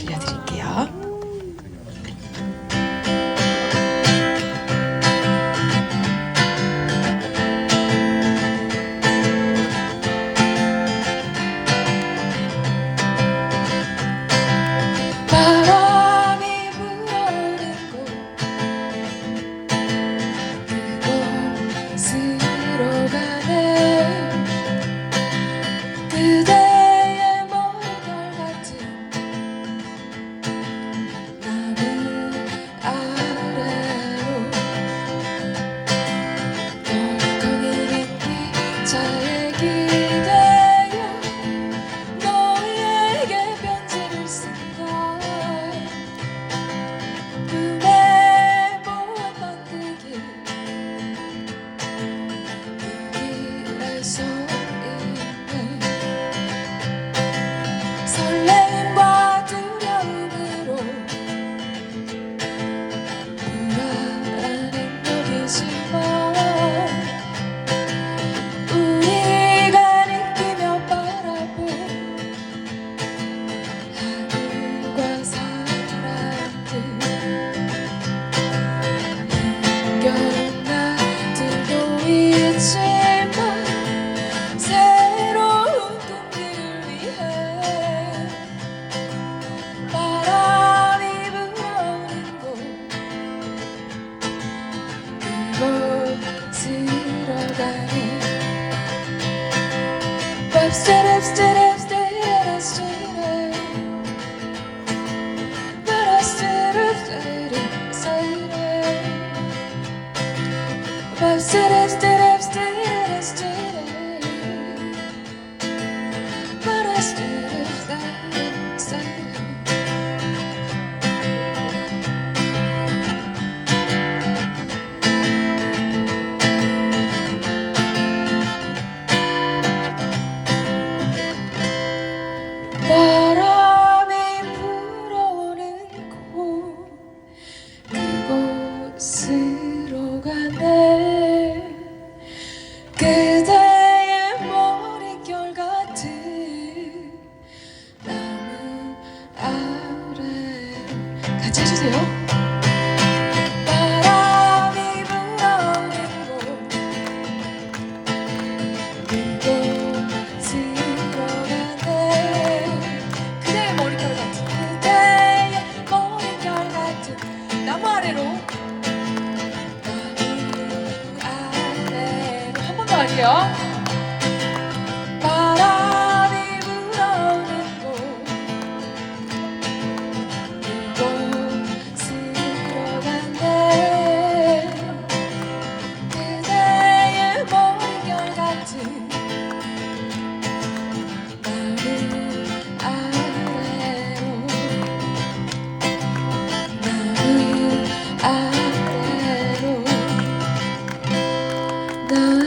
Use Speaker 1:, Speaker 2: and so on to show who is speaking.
Speaker 1: Silencio. 부질러가 Upstairs, upstairs 하세요? 바람이 불어오는 곳으로가네. 그대의 머릿결 같은 그대의 머릿결 같은 나무 아래로. 나무 아래로. 한 번 더 할게요. Tangga